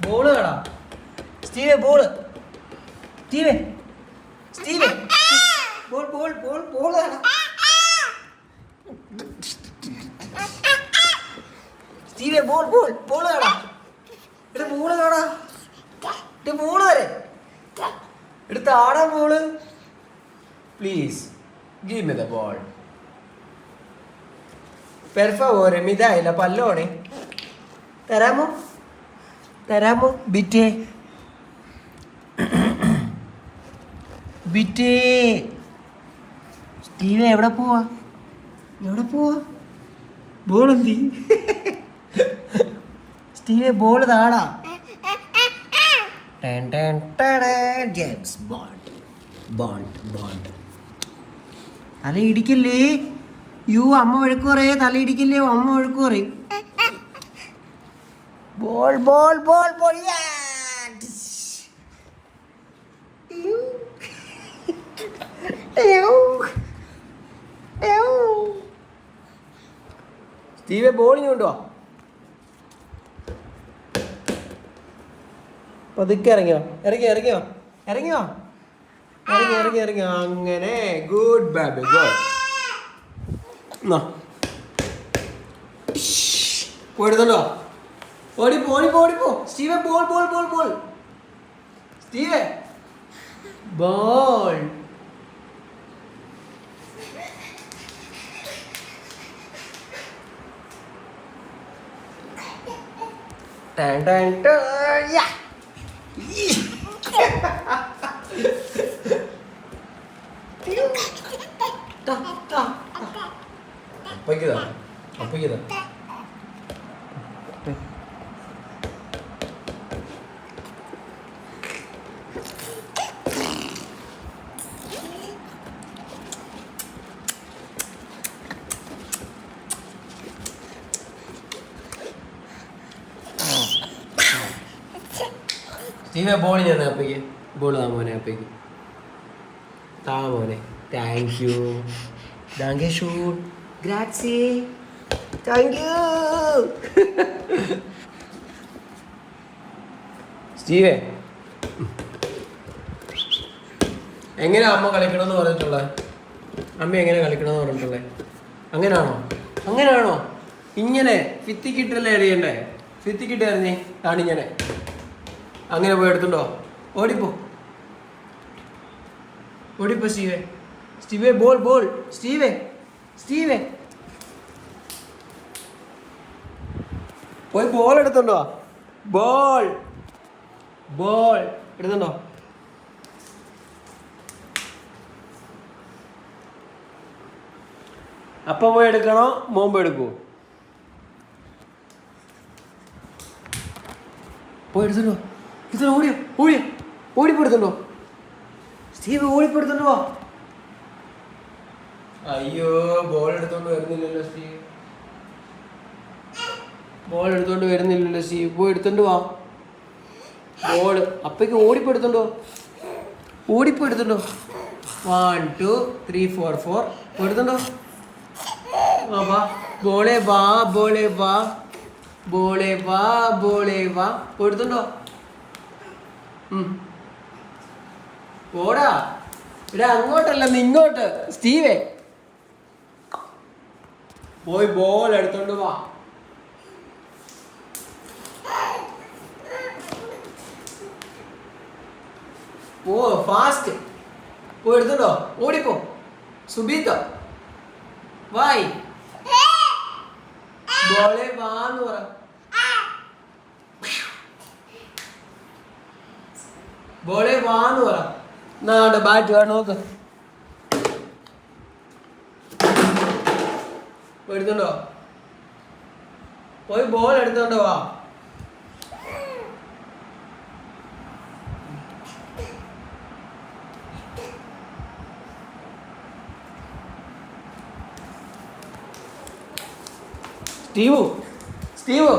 Ball Steve ball ball Steve. Ball ball ball ball കേടാ സ്റ്റീവേ ball ball ball കേടാ ഇത് ബോൾ കേടാ ഇത് ബോൾ വരെ. എടുത്ത് ആടാ ball please give me the ball Per മിതായില്ല പല്ലോണേ? തരാമോ? തരാമോ? ബിറ്റേ. ബിറ്റേ. സ്റ്റീവ് എവിടെ പോവാ? എവിടെ പോവാ? ബോൾ എന്തി Steve ball താടാ. James Bond. Bond Bond. തല ഇടിക്കില്ലേ? യു അമ്മ വഴക്ക് പറയേ. തല ഇടിക്കില്ലേ? അമ്മ വഴക്ക് പറയും. ബോൾ ബോൾ ബോൾ ബോൾ സ്റ്റീവെ ബോളിങ് കൊണ്ടുവാ. പതുക്കെ ഇറങ്ങിയോ? ഇറങ്ങിയോ ഇറങ്ങിയോ? ഇറങ്ങിയോ? ഇറങ്ങി ഇറങ്ങി ഇറങ്ങി. അങ്ങനെ. ഗുഡ് ബാബി ഗുഡ് പോയിടുന്നുണ്ടോ ഓടിപ്പോ ഓടിപ്പോ ഓടിപ്പോ Steven ball ball ball ball. Steven ball. Tan ടാൻ ടാ യാ അപ്പയ്ക്കതാ അപ്പയ്ക്കതാ സ്റ്റീവെ ബോൾ താ എങ്ങനെയാ അമ്മ കളിക്കണമെന്ന് പറഞ്ഞിട്ടുള്ളത് അമ്മ എങ്ങനെ കളിക്കണമെന്ന് പറഞ്ഞിട്ടുള്ളത് അങ്ങനെയാണോ അങ്ങനെയാണോ ഇങ്ങനെ ഫിത്തിക്കിട്ടല്ലേ എറിയണ്ടേ? ഫിത്തിക്കിട്ട് എറിഞ്ഞേ. കാണിങ്ങനെ അങ്ങനെ പോയി എടുത്തുണ്ടോ? ഓടിപ്പോ. ഓടിപ്പോ സ്റ്റീവേ. സ്റ്റീവേ ബോൾ ബോൾ. സ്റ്റീവേ സ്റ്റീവേ. പോയി ബോൾ എടുത്തുണ്ടോ? ബോൾ. ബോൾ. എടുത്തുണ്ടോ? അപ്പ പോയി എടുക്കണോ? മോമ്പ് എടുക്കൂ. പോയി എടുത്തുണ്ടോ എടുത്തോ ഓടിയോ ഓടിയോ ഓടിപ്പെടുത്തുണ്ടോ? സ്റ്റീവ് ഓടിപ്പെടുത്തുണ്ടോ? അയ്യോ ബോൾ എടുത്തോണ്ട് വരുന്നില്ലല്ലോ സ്റ്റീവ്. ബോൾ എടുത്തോണ്ട് വരുന്നില്ലല്ലോ സ്റ്റീവ്. പോയി എടുത്തോണ്ട് വാ. ബോൾ അപ്പേക്ക് ഓടിപ്പെടുത്തുണ്ടോ? ഓടിപ്പെടുത്തുണ്ടോ? One two three four four എടുത്തുണ്ടോ ആ വാ. ബോളെ വാ ബോളെ വാ. ബോളെ വാ ബോളെ വാ. എടുത്തുണ്ടോ. പോടാ. ഇവിടെ അങ്ങോട്ടല്ല ഇങ്ങോട്ട് സ്റ്റീവേ. പോയി ബോൾ എടുത്തോണ്ട് വാ. ഓ ഫാസ്റ്റ് പോ എടുത്തോണ്ടോ? ഓടിപ്പോ. സുബീത്തോ. വായി. ബോളെ വാന്ന് പറ. ബോളെ വാന്ന് പറ. നാടെ ബാറ്റ് വേണം നോക്ക്. എടുത്തുണ്ടോ പോയി ബോൾ എടുത്തോണ്ടോ വാ. സ്റ്റീവു സ്റ്റീവു